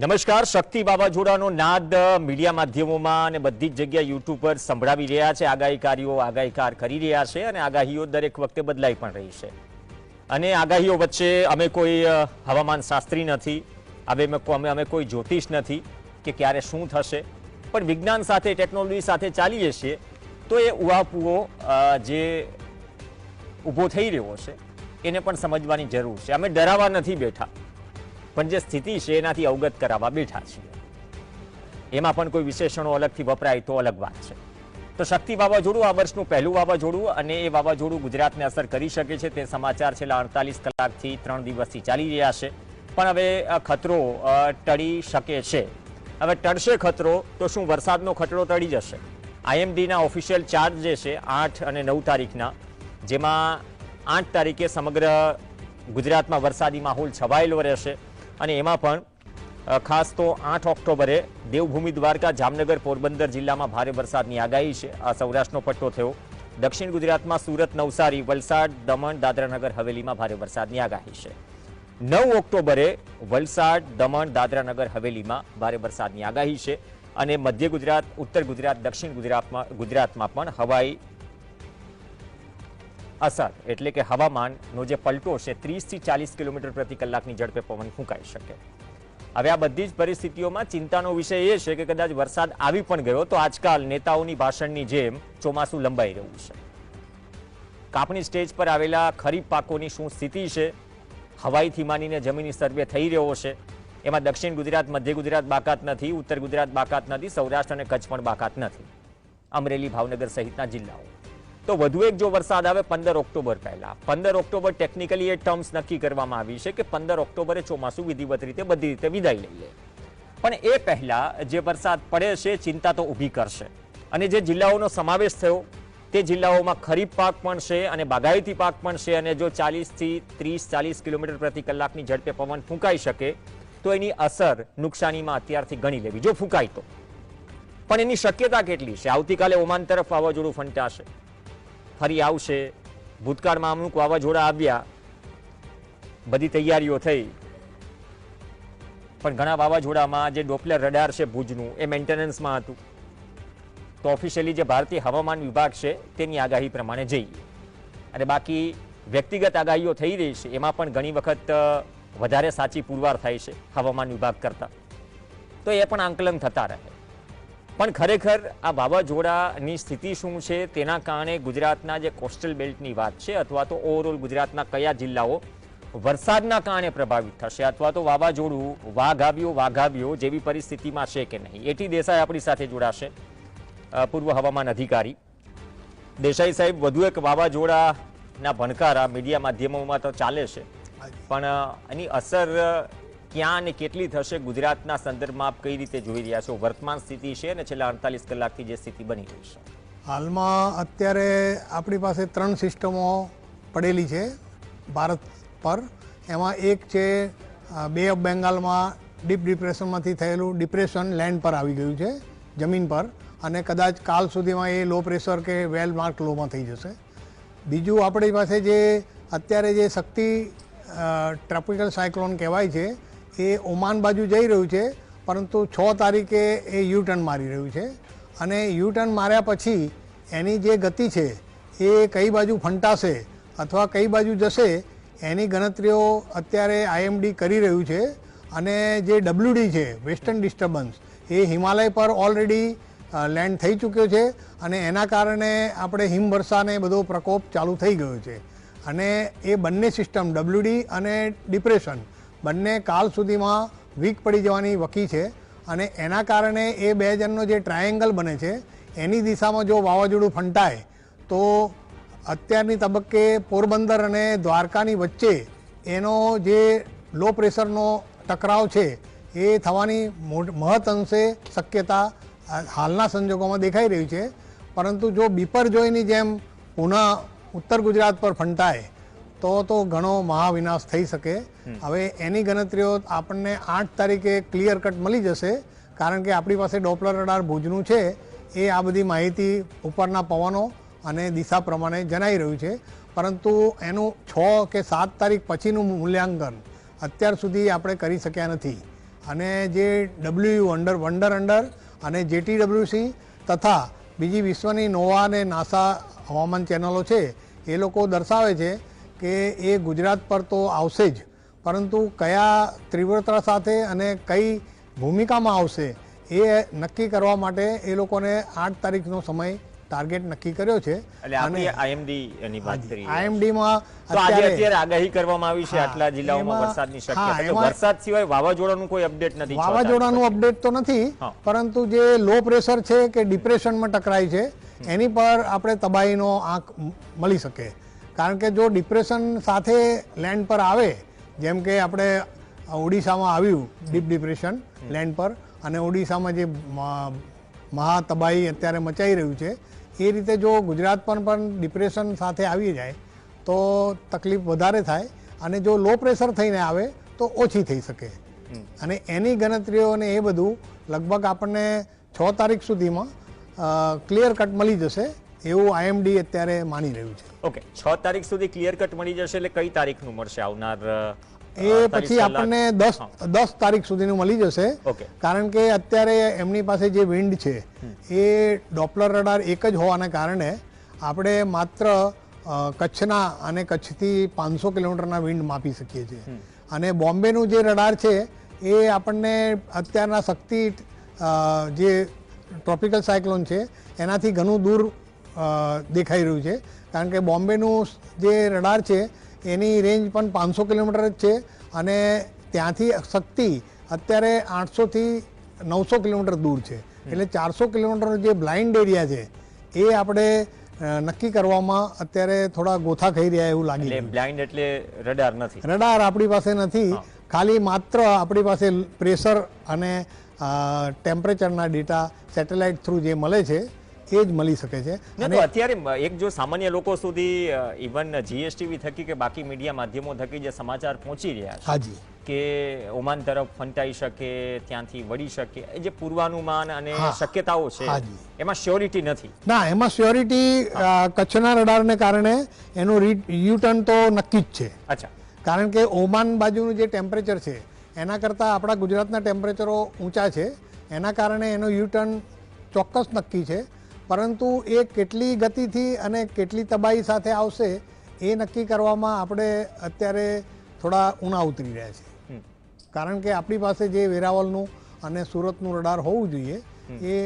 નમસ્કાર શક્તિ વાવાઝોડાનો નાદ મીડિયા માધ્યમોમાં અને બધી જ જગ્યાએ યુટ્યુબ પર સંભળાવી રહ્યા છે. આગાહીકારીઓ આગાહીકાર કરી રહ્યા છે અને આગાહીઓ દરેક વખતે બદલાઈ પણ રહી છે. અને આગાહીઓ વચ્ચે અમે કોઈ અ, હવામાન શાસ્ત્રી નથી. હવે અમે કો- અમે અમે કોઈ જ્યોતિષ નથી કે ક્યારે શું થશે. પણ વિજ્ઞાન સાથે ટેકનોલોજી સાથે ચાલીએ છીએ તો એ ઉહાપુઓ અ, જે ઊભો થઈ રહ્યો છે એને પણ સમજવાની જરૂર છે. અમે ડરાવા નથી બેઠા. પણ જે સ્થિતિ છે એનાથી અવગત કરાવવા બેઠા છીએ. એમાં પણ કોઈ વિશેષણો અલગથી વપરાય તો અલગ વાત છે. તો શક્તિ વાવાઝોડું આ વર્ષનું પહેલું વાવાઝોડું અને એ વાવાઝોડું ગુજરાતને અસર કરી શકે છે તે સમાચાર છેલ્લા અડતાલીસ કલાકથી ત્રણ દિવસથી ચાલી રહ્યા છે. પણ હવે ખતરો ટળી શકે છે. હવે ટળશે ખતરો તો શું વરસાદનો ખતરો ટળી જશે? આઈએમડીના ઓફિશિયલ ચાર્જ જે છે આઠ અને નવ તારીખના, જેમાં આઠ તારીખે સમગ્ર ગુજરાતમાં વરસાદી માહોલ છવાયેલો રહેશે. અને એમાં પણ ખાસ તો આઠ ઓક્ટોબરે દેવભૂમિ દ્વારકા જામનગર પોરબંદર જિલ્લામાં ભારે વરસાદની આગાહી છે. આ સૌરાષ્ટ્રનો પટ્ટો થયો. દક્ષિણ ગુજરાતમાં સુરત, નવસારી, વલસાડ, દમણ, દાદરાનગર, હવેલીમાં ભારે વરસાદની આગાહી છે. નવ ઓક્ટોબરે વલસાડ, દમણ, દાદરાનગર, હવેલીમાં ભારે વરસાદની આગાહી છે. અને મધ્ય ગુજરાત, ઉત્તર ગુજરાત, દક્ષિણ ગુજરાતમાં ગુજરાતમાં પણ હવાઈ અસર એટલે કે હવામાનનો જે પલટો છે, ત્રીસથી ચાલીસ કિલોમીટર પ્રતિ કલાકની ઝડપે પવન ફૂંકાઈ શકે. હવે આ બધી જ પરિસ્થિતિઓમાં ચિંતાનો વિષય એ છે કે કદાચ વરસાદ આવી પણ ગયો તો આજકાલ નેતાઓની ભાષણની જેમ ચોમાસું લંબાઈ રહ્યું છે. કાપણી સ્ટેજ પર આવેલા ખરીફ પાકોની શું સ્થિતિ છે? હવાઈથી માનીને જમીની સર્વે થઈ રહ્યો છે. એમાં દક્ષિણ ગુજરાત, મધ્ય ગુજરાત બાકાત નથી, ઉત્તર ગુજરાત બાકાત નથી, સૌરાષ્ટ્ર અને કચ્છ પણ બાકાત નથી. અમરેલી, ભાવનગર સહિતના જિલ્લાઓ. તો વધુ એક જો વરસાદ આવે, પંદર ઓક્ટોબર પહેલા. પંદર ઓક્ટોબર ટેકનિકલી એ ટર્મ્સ નક્કી કરવામાં આવી છે કે પંદર ઓક્ટોબરે ચોમાસું વિધિવત રીતે બધી રીતે વિદાય લઈ લે પણ એ પહેલા જે વરસાદ પડે છે, ચિંતા તો ઊભી કરશે. અને જે જિલ્લાઓનો સમાવેશ થયો, તે જિલ્લાઓમાં ખરીફ પાક પણ છે અને બાગાયતી પાક પણ છે અને જો ચાલીસથી ત્રીસ, ચાલીસ કિલોમીટર પ્રતિ કલાકની ઝડપે પવન ફૂંકાઈ શકે, તો એની અસર નુકસાનીમાં અત્યારથી ગણી લેવી. જો ફૂંકાય તો. પણ એની શક્યતા કેટલી છે? આવતીકાલે ઓમાન તરફ વાવાઝોડું ફંટાશે. ફરી આવશે. ભૂતકાળમાં અમુક વાવાઝોડા આવ્યા. બધી તૈયારીઓ થઈ. પણ ઘણા વાવાઝોડામાં જે ડોપલર રડાર છે ભુજનું, એ મેન્ટેનન્સમાં હતું. તો ઓફિશિયલી જે ભારતીય હવામાન વિભાગ છે, તેની આગાહી પ્રમાણે જઈએ. અને બાકી વ્યક્તિગત આગાહીઓ થઈ રહી છે, એમાં પણ ઘણી વખત વધારે સાચી પુરવાર થાય છે હવામાન વિભાગ કરતાં. તો એ પણ આંકલન થતા રહે. પણ ખરેખર આ વાવાઝોડાની સ્થિતિ શું છે? તેના કારણે ગુજરાતના જે કોસ્ટલ બેલ્ટની વાત છે અથવા તો ઓવરઓલ ગુજરાતના કયા જિલ્લાઓ વરસાદના કારણે પ્રભાવિત થશે અથવા તો વાવાઝોડું વાઘ આવ્યો વાઘ આવ્યો જેવી પરિસ્થિતિમાં છે કે નહીં? એટી દેસાઈ આપણી સાથે જોડાશે. અ, પૂર્વ હવામાન અધિકારી. દેસાઈ સાહેબ વધુ એક વાવાઝોડાના ભણકારા મીડિયા માધ્યમોમાં તો ચાલે છે. પણ અ, એની અસર અ, ક્યાં અને કેટલી થશે ગુજરાતના સંદર્ભમાં આપ કઈ રીતે જોઈ રહ્યા છો? વર્તમાન સ્થિતિ છે અને છેલ્લા અડતાલીસ કલાકથી જે સ્થિતિ બની રહી છે. હાલમાં અત્યારે આપણી પાસે ત્રણ સિસ્ટમો પડેલી છે ભારત પર. એમાં એક છે બે ઓફ બેંગાલમાં ડીપ ડિપ્રેશનમાંથી થયેલું ડિપ્રેશન લેન્ડ પર આવી ગયું છે, જમીન પર. અને કદાચ કાલ સુધીમાં એ લો પ્રેશર કે વેલ માર્ક લોમાં થઈ જશે. બીજું આપણી પાસે જે અત્યારે જે શક્તિ ટ્રોપિકલ સાયક્લોન કહેવાય છે એ ઓમાન બાજુ જઈ રહ્યું છે, પરંતુ છ તારીખે એ યુ ટર્ન મારી રહ્યું છે. અને યુ ટર્ન માર્યા પછી એની જે ગતિ છે, એ કઈ બાજુ ફંટાશે અથવા કઈ બાજુ જશે, એની ગણતરીઓ અત્યારે આઈએમડી કરી રહ્યું છે. અને જે ડબલ્યુડી છે, વેસ્ટર્ન ડિસ્ટર્બન્સ, એ હિમાલય પર ઓલરેડી લેન્ડ થઈ ચૂક્યો છે અને એના કારણે આપણે હિમવર્ષાને બધો પ્રકોપ ચાલુ થઈ ગયો છે. અને એ બંને સિસ્ટમ ડબલ્યુડી અને ડિપ્રેશન બંને કાલ સુધીમાં વીક પડી જવાની વકી છે અને એના કારણે એ બે જણનો જે ટ્રાયેંગલ બને છે, એની દિશામાં જો વાવાઝોડું ફંટાય, તો અત્યારની તબક્કે પોરબંદર અને દ્વારકાની વચ્ચે એનો જે લો પ્રેશરનો ટકરાવ છે, એ થવાની મહદ અંશે શક્યતા હાલના સંજોગોમાં દેખાઈ રહી છે. પરંતુ જો બિપરજોયની જેમ પુનઃ ઉત્તર ગુજરાત પર ફંટાય તો તો ઘણો મહાવિનાશ થઈ શકે. હવે એની ગણતરીઓ આપણને આઠ તારીખે ક્લિયર કટ મળી જશે. કારણ કે આપણી પાસે ડોપલર રડાર ભુજનું છે. એ આ બધી માહિતી ઉપરના પવનો અને દિશા પ્રમાણે જણાઈ રહ્યું છે. પરંતુ એનું છ કે સાત તારીખ પછીનું મૂલ્યાંકન અત્યાર સુધી આપણે કરી શક્યા નથી. અને જે ડબલ્યુ અંડર વંડર અંડર અને જેટીડબ્લ્યુસી તથા બીજી વિશ્વની નોવા અને નાસા હવામાન ચેનલો છે એ લોકો દર્શાવે છે કે એ ગુજરાત પર તો આવશે જ. પરંતુ કયા તીવ્રતા સાથે અને કઈ ભૂમિકામાં આવશે એ નક્કી કરવા માટે એ લોકોને આઠ તારીખનો સમય ટાર્ગેટ નક્કી કર્યો છે. આઈએમડીમાં અત્યારે આગાહી કરવામાં આવી છે આટલા જિલ્લાઓમાં વરસાદની શક્યતા. વરસાદ સિવાય વાવાઝોડાનું કોઈ અપડેટ નથી વાવાઝોડાનું અપડેટ તો નથી પરંતુ જે લો પ્રેશર છે કે ડિપ્રેશનમાં ટકરાય છે એની પર આપણે તબાહીનો આંક મળી શકે. કારણ કે જો ડિપ્રેશન સાથે લેન્ડ પર આવે જેમ કે આપણે ઓડિશામાં આવ્યું ડીપ ડિપ્રેશન લેન્ડ પર અને ઓડિશામાં જે મહાતબાહી મહા તબાહી અત્યારે મચાઈ રહ્યું છે એ રીતે જો ગુજરાત પર પણ ડિપ્રેશન સાથે આવી જાય તો તકલીફ વધારે થાય અને જો લો પ્રેશર થઈને આવે તો ઓછી થઈ શકે. અને એની ગણતરીઓ અને એ બધું લગભગ આપણને છ તારીખ સુધીમાં ક્લિયર કટ મળી જશે એવું આઈએમડી અત્યારે માની રહ્યું છે. ઓકે છ તારીખ સુધી ક્લિયર કટ મળી જશે એટલે કઈ તારીખનું મળશે આવનાર એ પછી આપણને દસ દસ તારીખ સુધીનું મળી જશે. ઓકે કારણ કે અત્યારે એમની પાસે જે વિન્ડ છે એ ડોપલર રડાર એક જ હોવાના કારણે આપણે માત્ર કચ્છના અને કચ્છથી પાંચસો કિલોમીટરના વિન્ડ માપી શકીએ છીએ. અને બોમ્બેનું જે રડાર છે એ આપણને અત્યારના શક્તિ જે ટ્રોપિકલ સાયક્લોન છે એનાથી ઘણું દૂર દેખાઈ રહ્યું છે. કારણ કે બોમ્બેનું જે રડાર છે એની રેન્જ પણ પાંચસો કિલોમીટર જ છે અને ત્યાંથી શક્તિ અત્યારે આઠસોથી નવસો કિલોમીટર દૂર છે. એટલે ચારસો કિલોમીટર જે બ્લાઇન્ડ એરિયા છે એ આપણે નક્કી કરવામાં અત્યારે થોડા ગોથા ખાઈ રહ્યા એવું લાગી એટલે બ્લાઇન્ડ એટલે રડાર નથી. રડાર આપણી પાસે નથી. ખાલી માત્ર આપણી પાસે પ્રેશર અને ટેમ્પરેચરના ડેટા સેટેલાઇટ થ્રુ જે મળે છે એ જ મળી શકે છે. અત્યારે એક જો સામાન્ય લોકો સુધી ઇવન જીએસટીવી થકી કે બાકી મીડિયા માધ્યમો થકી જે સમાચાર પહોંચી રહ્યા છે હાજી. કે ઓમાન તરફ ફંટાઈ શકે ત્યાંથી વળી શકે એ જે પૂર્વાનુમાન અને શક્યતાઓ છે. એમાં શ્યોરિટી નથી. ના એમાં સ્યોરિટી કચ્છના રડારને કારણે એનું યુટર્ન તો નક્કી જ છે. અચ્છા. કારણ કે ઓમાન બાજુનું જે ટેમ્પરેચર છે એના કરતાં આપણા ગુજરાતના ટેમ્પરેચરો ઊંચા છે એના કારણે એનો યુટર્ન ચોક્કસ નક્કી છે. પરંતુ એ કેટલી ગતિથી અને કેટલી તબાહી સાથે આવશે એ નક્કી કરવામાં આપણે અત્યારે થોડા ઉણા ઉતરી રહ્યા છીએ. કારણ કે આપણી પાસે જે વેરાવલનું અને સુરતનું રડાર હોવું જોઈએ એ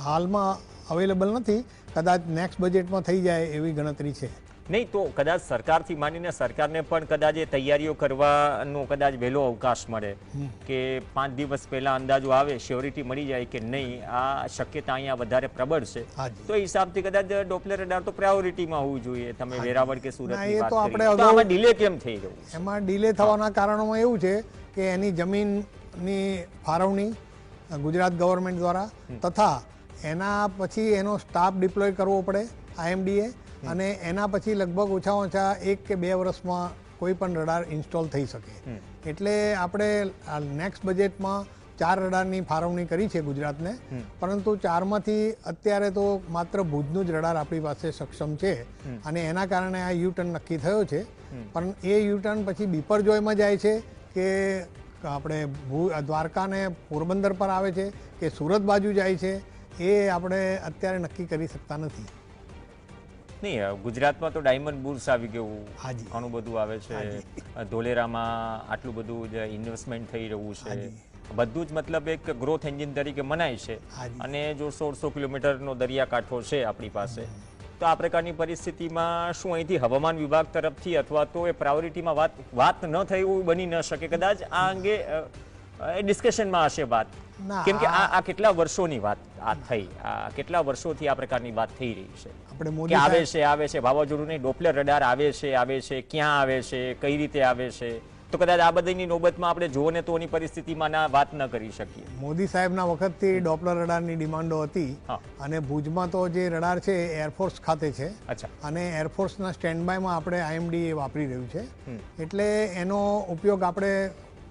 હાલમાં અવેલેબલ નથી. કદાચ નેક્સ્ટ બજેટમાં થઈ જાય એવી ગણતરી છે. નહીં તો કદાચ સરકારથી માંડીને સરકારને પણ કદાચ એ તૈયારીઓ કરવાનો કદાચ વહેલો અવકાશ મળે કે પાંચ દિવસ પહેલાં અંદાજો આવે શ્યોરિટી મળી જાય કે નહીં આ શક્યતા અહીંયા વધારે પ્રબળ છે. તો એ હિસાબથી કદાચ ડોપલેર રડાર તો પ્રાયોરિટીમાં હોવું જોઈએ તમે વેરાવળ કે સુરતની વાત તો કરી. આપણે તો આમાં ડિલે કેમ થઈ ગયું એમાં ડીલે થવાના કારણોમાં એવું છે કે એની જમીનની ફાળવણી ગુજરાત ગવર્મેન્ટ દ્વારા તથા એના પછી એનો સ્ટાફ ડિપ્લોય કરવો પડે આઈએમડીએ અને એના પછી લગભગ ઓછામાં ઓછા એક કે બે વર્ષમાં કોઈ પણ રડાર ઇન્સ્ટોલ થઈ શકે. એટલે આપણે નેક્સ્ટ બજેટમાં ચાર રડારની ફાળવણી કરી છે ગુજરાતને. પરંતુ ચારમાંથી અત્યારે તો માત્ર ભુજનું જ રડાર આપણી પાસે સક્ષમ છે. અને એના કારણે આ યુ ટર્ન નક્કી થયો છે. પણ એ યુ ટર્ન પછી બીપરજોયમાં જાય છે કે આપણે ભૂ દ્વારકા પોરબંદર પર આવે છે કે સુરત બાજુ જાય છે. એ આપણે અત્યારે નક્કી કરી શકતા નથી. નહીં ગુજરાતમાં તો ડાયમંડ બુર્સ આવી ગયું. ઘણું બધું આવે છે. ધોલેરામાં આટલું બધું જ ઇન્વેસ્ટમેન્ટ થઈ રહ્યું છે. બધું જ મતલબ એક ગ્રોથ એન્જિન તરીકે મનાય છે. અને જો સોળસો કિલોમીટરનો દરિયાકાંઠો છે આપણી પાસે તો આ પ્રકારની પરિસ્થિતિમાં શું અહીંથી હવામાન વિભાગ તરફથી અથવા તો એ પ્રાયોરિટીમાં વાત વાત ન થઈ એવું બની ન શકે. કદાચ આ અંગે ડિસ્કશનમાં હશે વાત. કેમ કે આ આ કેટલા વર્ષોની વાત આ થઈ. આ કેટલા વર્ષોથી આ પ્રકારની વાત થઈ રહી છે? આપણે કે મોદી આવે છે આવે છે વાવાઝોડું નહીં ડોપલર રડાર આવે છે આવે છે ક્યાં આવે છે કઈ રીતે આવે છે? તો કદાચ આ બધીની નોબતમાં આપણે જો ને તો એની પરિસ્થિતિમાં ના વાત ન કરી શકીએ. મોદી સાહેબના વખતથી ડોપલર રડારની ડિમાન્ડો હતી અને ભુજમાં તો જે રડાર છે એ એરફોર્સ ખાતે છે. અચ્છા. અને એરફોર્સના સ્ટેન્ડ બાયમાં આપણે આઈએમડી વાપરી રહ્યું છે. એટલે એનો ઉપયોગ આપણે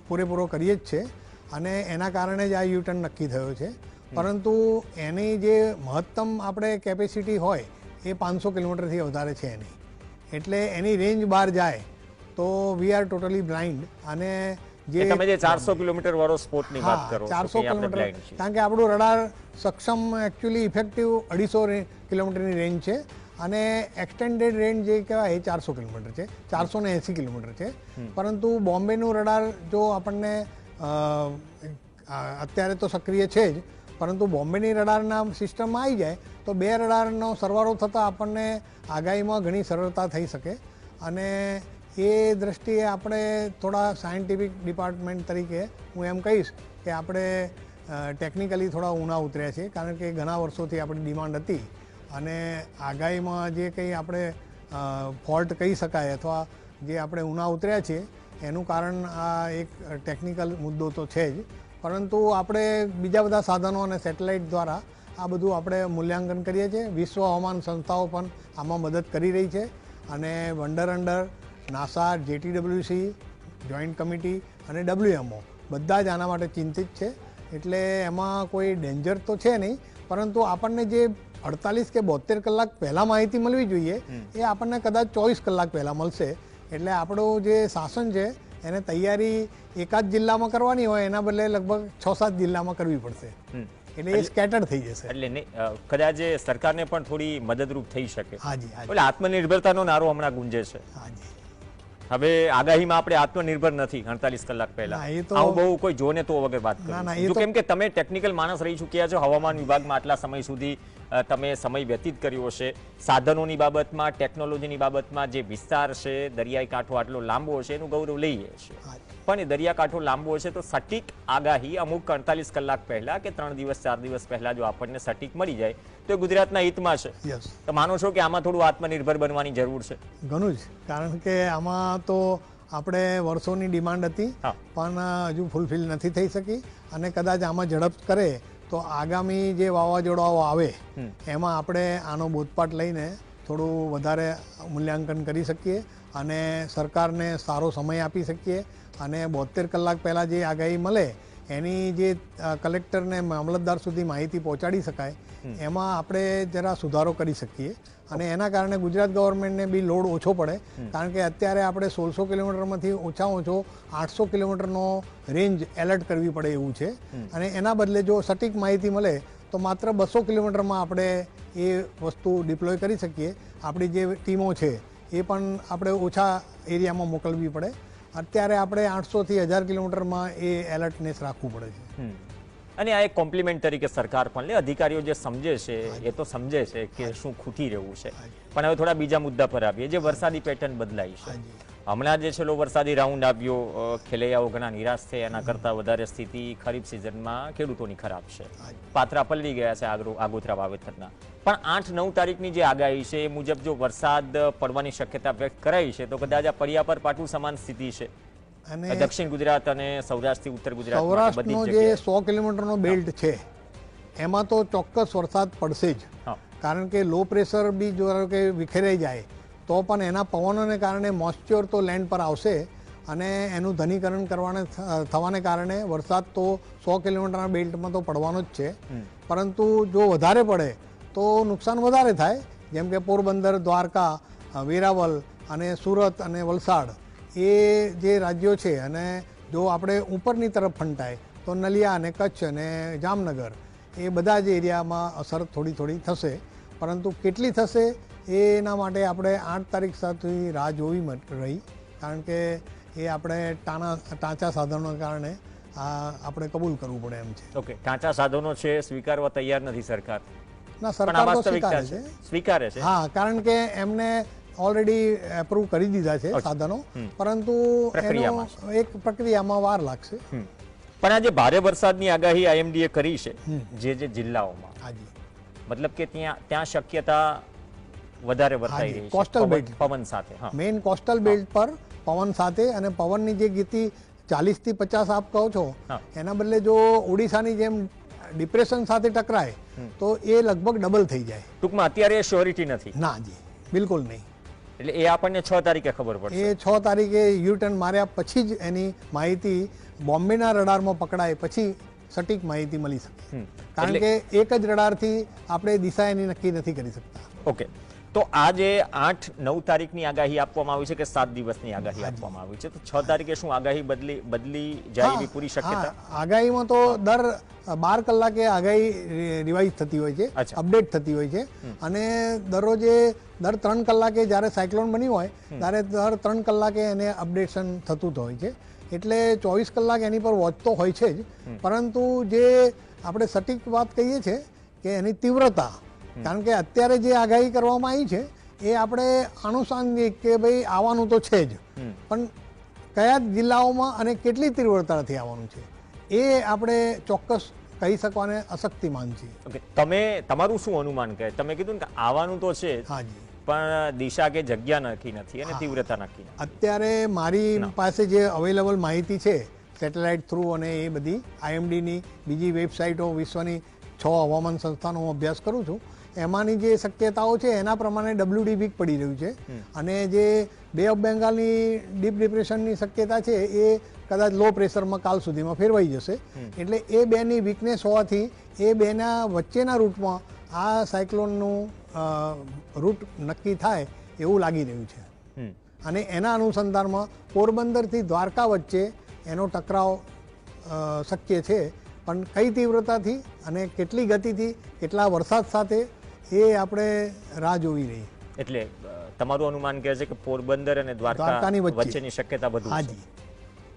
પૂરેપૂરો કરીએ જ છે. અને એના કારણે જ આ યુટર્ન નક્કી થયો છે. પરંતુ એની જે મહત્તમ આપણે કેપેસિટી હોય એ પાંચસો કિલોમીટરથી વધારે છે એની એટલે એની રેન્જ બહાર જાય તો વી આર ટોટલી બ્લાઇન્ડ અને જે તમે જે ચારસો કિલોમીટર વાળો સ્પોર્ટની વાત કરો ચારસો કિલોમીટર. કારણ કે આપણું રડાર સક્ષમ એકચ્યુઅલી ઇફેક્ટિવ અઢીસો કિલોમીટરની રેન્જ છે. અને એક્સટેન્ડેડ રેન્જ જે કહેવાય એ ચારસો કિલોમીટર છે. ચારસો ને એંસી કિલોમીટર છે. પરંતુ બોમ્બેનું રડાર જો આપણને અત્યારે તો સક્રિય છે જ, પરંતુ બોમ્બેની રડારના સિસ્ટમમાં આવી જાય તો બે રડારનો સરવાળો થતાં આપણને આગાહીમાં ઘણી સરળતા થઈ શકે. અને એ દ્રષ્ટિએ આપણે થોડા સાયન્ટિફિક ડિપાર્ટમેન્ટ તરીકે હું એમ કહીશ કે આપણે ટેકનિકલી થોડા ઊના ઉતર્યા છીએ, કારણ કે ઘણા વર્ષોથી આપણી ડિમાન્ડ હતી. અને આગાહીમાં જે કંઈ આપણે ફોલ્ટ કહી શકાય અથવા જે આપણે ઊના ઉતર્યા છે એનું કારણ આ એક ટેકનિકલ મુદ્દો તો છે જ. પરંતુ આપણે બીજા બધા સાધનો અને સેટેલાઇટ દ્વારા આ બધું આપણે મૂલ્યાંકન કરીએ છીએ. વિશ્વ હવામાન સંસ્થાઓ પણ આમાં મદદ કરી રહી છે. અને wonder under NASA JTWC joint committee અને ડબ્લ્યુએમઓ બધા જ આના માટે ચિંતિત છે. એટલે એમાં કોઈ ડેન્જર તો છે નહીં. પરંતુ આપણને જે અડતાલીસ કે બોતેર કલાક પહેલાં માહિતી મળવી જોઈએ એ આપણને કદાચ ચોવીસ કલાક પહેલાં મળશે. એટલે આપણું જે શાસન છે એને તૈયારી એકાદ જિલ્લામાં કરવાની હોય એના બદલે લગભગ છ સાત જિલ્લામાં કરવી પડશે. એટલે એ સ્કેટર થઈ જશે. એટલે કદાચ સરકારને પણ થોડી મદદરૂપ થઈ શકે. હાજી એટલે આત્મનિર્ભરતાનો નારો હમણાં ગુંજે છે. હાજી. હવે આગાહીમાં આપણે આત્મનિર્ભર નથી અડતાલીસ કલાક પહેલા. તો- આવું બહુ કોઈ જોને તો વગર વાત કરું કેમ કે તમે ટેકનિકલ માણસ રહી ચૂક્યા છો હવામાન વિભાગમાં આટલા સમય સુધી તમે સમય વ્યતીત કર્યો હશે. સાધનોની બાબતમાં ટેકનોલોજીની બાબતમાં જે વિસ્તાર છે દરિયાઈ કાંઠો આટલો લાંબો હશે એનું ગૌરવ લઈએ છીએ. પણ એ દરિયાકાંઠો લાંબો હશે તો સટીક આગાહી અમુક અડતાલીસ કલાક પહેલા કે ત્રણ દિવસ ચાર દિવસ પહેલા જો આપણને સટીક મળી જાય તો એ ગુજરાતના હિતમાં છે. તો માનો છો કે આમાં થોડું આત્મનિર્ભર બનવાની જરૂર છે? ઘણું જ. કારણ કે આમાં તો આપણે વર્ષોની ડિમાન્ડ હતી પણ હજુ ફૂલફિલ નથી થઈ શકી અને કદાચ આમાં ઝડપ કરે તો આગામી જે વાવાઝોડાઓ આવે એમાં આપણે આનો બોધપાઠ લઈને થોડું વધારે મૂલ્યાંકન કરી શકીએ અને સરકારને સારો સમય આપી શકીએ અને બોતેર કલાક પહેલાં જે આગાહી મળે એની જે કલેક્ટરને મામલતદાર સુધી માહિતી પહોંચાડી શકાય એમાં આપણે જરા સુધારો કરી શકીએ. અને એના કારણે ગુજરાત ગવર્મેન્ટને બી લોડ ઓછો પડે કારણ કે અત્યારે આપણે સોળસો કિલોમીટરમાંથી ઓછા ઓછો આઠસો કિલોમીટરનો રેન્જ એલર્ટ કરવી પડે એવું છે. અને એના બદલે જો સટીક માહિતી મળે તો માત્ર બસો કિલોમીટરમાં આપણે એ વસ્તુ ડિપ્લોય કરી શકીએ. આપણી જે ટીમો છે એ પણ આપણે ઓછા એરિયામાં મોકલવી પડે. અત્યારે આપણે આઠસોથી હજાર કિલોમીટરમાં એ એલર્ટનેસ રાખવું પડે છે. અને આ એક કોમ્પ્લિમેન્ટ તરીકે સરકાર પણ લે. અધિકારીઓ જે સમજે છે એ તો સમજે છે કે શું ખૂટી રહ્યું છે. પણ હવે થોડા બીજા મુદ્દા પર આવીએ. જે વરસાદી પેટર્ન બદલાઈ છે. હમણાં જે છેલ્લો વરસાદી રાઉન્ડ આવ્યો ખેલૈયાઓ ઘણા નિરાશ થયા. એના કરતાં વધારે સ્થિતિ ખરીફ સિઝનમાં ખેડૂતોની ખરાબ છે. પાત્રા પલળી ગયા છે આગરો આગોતરા વાવેતરના. પણ આઠ નવ તારીખની જે આગાહી છે એ મુજબ જો વરસાદ પડવાની શક્યતા વ્યક્ત કરાઈ છે તો કદાચ આ પર્યા પર પાટું સમાન સ્થિતિ છે. અને દક્ષિણ ગુજરાત અને સૌરાષ્ટ્રથી ઉત્તર ગુજરાત સૌરાષ્ટ્રનો જે સો કિલોમીટરનો બેલ્ટ છે એમાં તો ચોક્કસ વરસાદ પડશે જ. કારણ કે લો પ્રેશર બી જો કે વિખેરાઈ જાય. તો પણ એના પવનોને કારણે મોઇસ્ચ્યોર તો લેન્ડ પર આવશે અને એનું ધનીકરણ કરવાને થવાને કારણે વરસાદ તો સો કિલોમીટરના બેલ્ટમાં તો પડવાનો જ છે. પરંતુ જો વધારે પડે તો નુકસાન વધારે થાય. જેમ કે પોરબંદર દ્વારકા વેરાવલ અને સુરત અને વલસાડ એ જે રાજ્યો છે અને જો આપણે ઉપરની તરફ ફંટાય તો નલિયા અને કચ્છ અને જામનગર એ બધા જ એરિયામાં અસર થોડી થોડી થશે. પરંતુ કેટલી થશે એના માટે આપણે આઠ તારીખ સુધી રાહ જોવી રહી કારણ કે એ આપણે ટાણા ટાંચા સાધનોને કારણે આ આપણે કબૂલ કરવું પડે એમ છે. ઓકે ટાંચા સાધનો છે સ્વીકારવા તૈયાર નથી સરકાર. ના સરકાર તો સ્વીકારે છે. છે. સ્વીકારે છે. હા કારણ કે એમને ઓલરેડી એપ્રુવ કરી દીધા છે સાધનો પરંતુ એનો એક પ્રક્રિયામાં વાર લાગશે. પણ આજે ભારે વરસાદની આગાહી આઈએમડીએ કરી છે જે જે જિલ્લાઓમાં. હાજી મતલબ કે ત્યાં ત્યાં શક્યતા વધારે વર્તાઈ રહી છે. કોસ્ટલ બેલ્ટ પવન સાથે મેઇન કોસ્ટલ બેલ્ટ પર પવન સાથે અને પવનની જે ગતિ ચાલીસથી પચાસ આપ કહો છો એના બદલે જો ઓડિશાની જેમ ડિપ્રેશન સાથે ટકરાય તો એ લગભગ ડબલ થઈ જાય. ટૂંકમાં અત્યારે શ્યોરિટી નથી. ના જી બિલકુલ નહીં. એટલે એ આપણને છ તારીખે ખબર પડશે. એ છ તારીખે યુટર્ન માર્યા પછી જ એની માહિતી બોમ્બેના રડારમાં પકડાય પછી સટીક માહિતી મળી શકે. કારણ કે એક જ રડારથી આપણે દિશા એની નક્કી નથી કરી શકતા. ઓકે. તો આજે આઠ નવ તારીખની આગાહી આપવામાં આવી છે કે સાત દિવસની આગાહી આપવામાં આવી છે. તો છ તારીખે શું આગાહી બદલી બદલી જાય એવી પૂરી શક્યતા? આગાહીમાં તો દર બાર કલાકે આગાહી રિવાઇઝ થતી હોય છે. અપડેટ થતી હોય છે. અને દરરોજે દર ત્રણ કલાકે જ્યારે સાયક્લોન બન્યું હોય ત્યારે દર ત્રણ કલાકે એને અપડેશન થતું જ હોય છે. એટલે ચોવીસ કલાક એની પર વોચ તો હોય છે જ. પરંતુ જે આપણે સટીક વાત કહીએ છીએ કે એની તીવ્રતા કારણ કે અત્યારે જે આગાહી કરવામાં આવી છે એ આપણે આનુષાંગિક કે ભાઈ આવવાનું તો છે જ. પણ કયા જિલ્લાઓમાં અને કેટલી તીવ્રતાથી આવવાનું છે એ આપણે ચોક્કસ કહી શકવાને અશક્તિમાન છીએ. ઓકે તમે તમારું શું અનુમાન કહે? તમે કીધું ને કે આવવાનું તો છે હાજી પણ દિશા કે જગ્યા નક્કી નથી અને તીવ્રતા નક્કી અત્યારે મારી પાસે જે અવેલેબલ માહિતી છે સેટેલાઇટ થ્રુ અને એ બધી આઈએમડીની બીજી વેબસાઇટો વિશ્વની છ હવામાન સંસ્થાનો હું અભ્યાસ કરું છું એમાંની જે શક્યતાઓ છે એના પ્રમાણે ડબલ્યુડી વીક પડી રહ્યું છે. અને જે બે ઓફ બેંગાલની ડીપ ડિપ્રેશનની શક્યતા છે એ કદાચ લો પ્રેશરમાં કાલ સુધીમાં ફેરવાઈ જશે. એટલે એ બેની વીકનેસ હોવાથી એ બેના વચ્ચેના રૂટમાં આ સાયક્લોનનું રૂટ નક્કી થાય એવું લાગી રહ્યું છે. અને એના અનુસંધાનમાં પોરબંદરથી દ્વારકા વચ્ચે એનો ટકરાવ શક્ય છે. પણ કઈ તીવ્રતાથી અને કેટલી ગતિથી કેટલા વરસાદ સાથે એ આપણે રાહ જોવી રહી. એટલે તમારું અનુમાન કહે છે કે પોરબંદર અને દ્વારકા વચ્ચેની શક્યતા વધુ હાજી.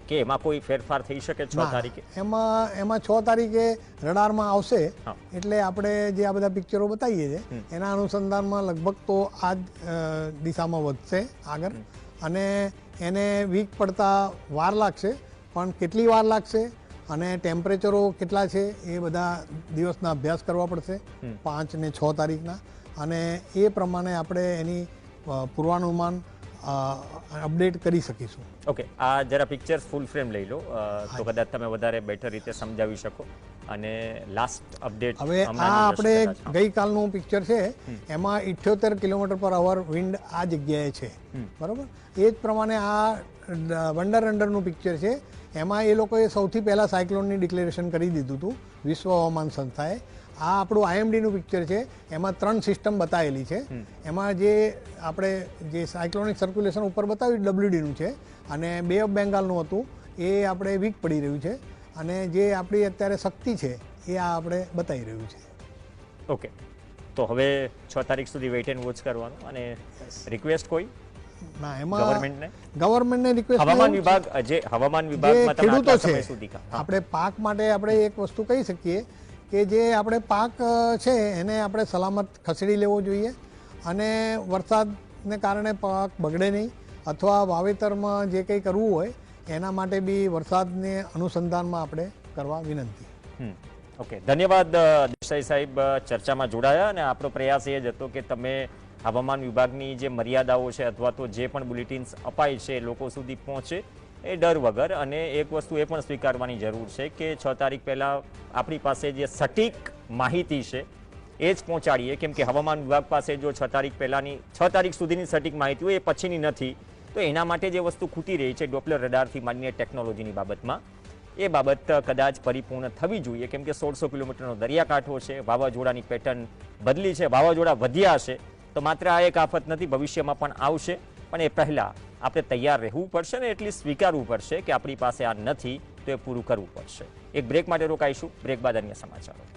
કે એમાં કોઈ ફેરફાર થઈ શકે છ તારીખે? એમાં એમાં છ તારીખે રડારમાં આવશે. એટલે આપણે જે આ બધા પિક્ચરો બતાવીએ છીએ એના અનુસંધાનમાં લગભગ તો આ જ દિશામાં વધશે આગળ. અને એને વીક પડતા વાર લાગશે પણ કેટલી વાર લાગશે અને ટેમ્પરેચરો કેટલા છે એ બધા દિવસના અભ્યાસ કરવા પડશે પાંચ ને છ તારીખના. અને એ પ્રમાણે આપણે એની પૂર્વાનુમાન અપડેટ કરી શકીશું. ઓકે આ જરા પિક્ચર્સ ફૂલ ફ્રેમ લઈ લો. તો કદાચ તમે વધારે બેટર રીતે સમજાવી શકો. અને લાસ્ટ અપડેટ હવે આ આપણે ગઈકાલનું પિક્ચર છે એમાં ઇઠ્યોતેર કિલોમીટર પર અવર વિન્ડ આ જગ્યાએ છે. બરાબર? એ જ પ્રમાણે આ વંડર અંડરનું પિક્ચર છે. એમાં એ લોકોએ સૌથી પહેલાં સાયક્લોનની ડિક્લેરેશન કરી દીધું હતું વિશ્વ હવામાન સંસ્થાએ. આ આપણું આઈએમડીનું પિક્ચર છે. એમાં ત્રણ સિસ્ટમ બતાવેલી છે. એમાં જે આપણે જે સાયક્લોનિક સર્ક્યુલેશન ઉપર બતાવ્યું ડબલ્યુડીનું છે. અને બે ઓફ બેંગાલનું હતું. એ આપણે વીક પડી રહ્યું છે. અને જે આપણી અત્યારે શક્તિ છે એ આ આપણે બતાવી રહ્યું છે. ઓકે તો હવે છ તારીખ સુધી વેઇટ એન્ડ વોચ કરવાનું અને રિક્વેસ્ટ કોઈ? ના એમાં ગવર્મેન્ટને ગવર્મેન્ટને રિક્વેસ્ટ હવામાન વિભાગ જે હવામાન વિભાગમાં ખેડૂતો છે આપણે પાક માટે આપણે એક વસ્તુ કહી શકીએ કે જે આપણે પાક છે એને આપણે સલામત ખસેડી લેવો જોઈએ અને વરસાદને કારણે પાક બગડે નહીં અથવા વાવેતરમાં જે કંઈ કરવું હોય એના માટે બી વરસાદને અનુસંધાનમાં આપણે કરવા વિનંતી. ઓકે. ધન્યવાદ દેસાઈ સાહેબ ચર્ચામાં જોડાયા અને આપણો પ્રયાસ એ જ હતો કે તમે હવામાન વિભાગની જે મર્યાદાઓ છે અથવા તો જે પણ બુલેટિન્સ અપાય છે લોકો સુધી પહોંચે. એ ડર વગર અને એક વસ્તુ એ પણ સ્વીકારવાની જરૂર છે કે છ તારીખ પહેલાં આપણી પાસે જે સટીક માહિતી છે, એ જ પહોંચાડીએ. કેમ કે હવામાન વિભાગ પાસે જો છ તારીખ પહેલાંની, છ તારીખ સુધીની સટીક માહિતી હોય, એ પછીની નથી. તો એના માટે જે વસ્તુ ખૂટી રહી છે ડોપલર રડારથી માંડીને ટેકનોલોજીની બાબતમાં, એ બાબત કદાચ પરિપૂર્ણ થવી જોઈએ. કેમ કે સોળસો કિલોમીટરનો દરિયાકાંઠો છે, વાવાઝોડાની પેટર્ન બદલી છે, વાવાઝોડા વધ્યા છે, તો માત્ર આ એક આફત નથી, ભવિષ્યમાં પણ આવશે. પણ એ પહેલાં આપણે તૈયાર રહેવું પડશે ને એટલી સ્વીકારવું પડશે કે આપણી પાસે આ નથી, તો એ પૂરું કરવું પડશે. એક બ્રેક માટે રોકાઈશું. બ્રેક બાદ અન્ય સમાચારો.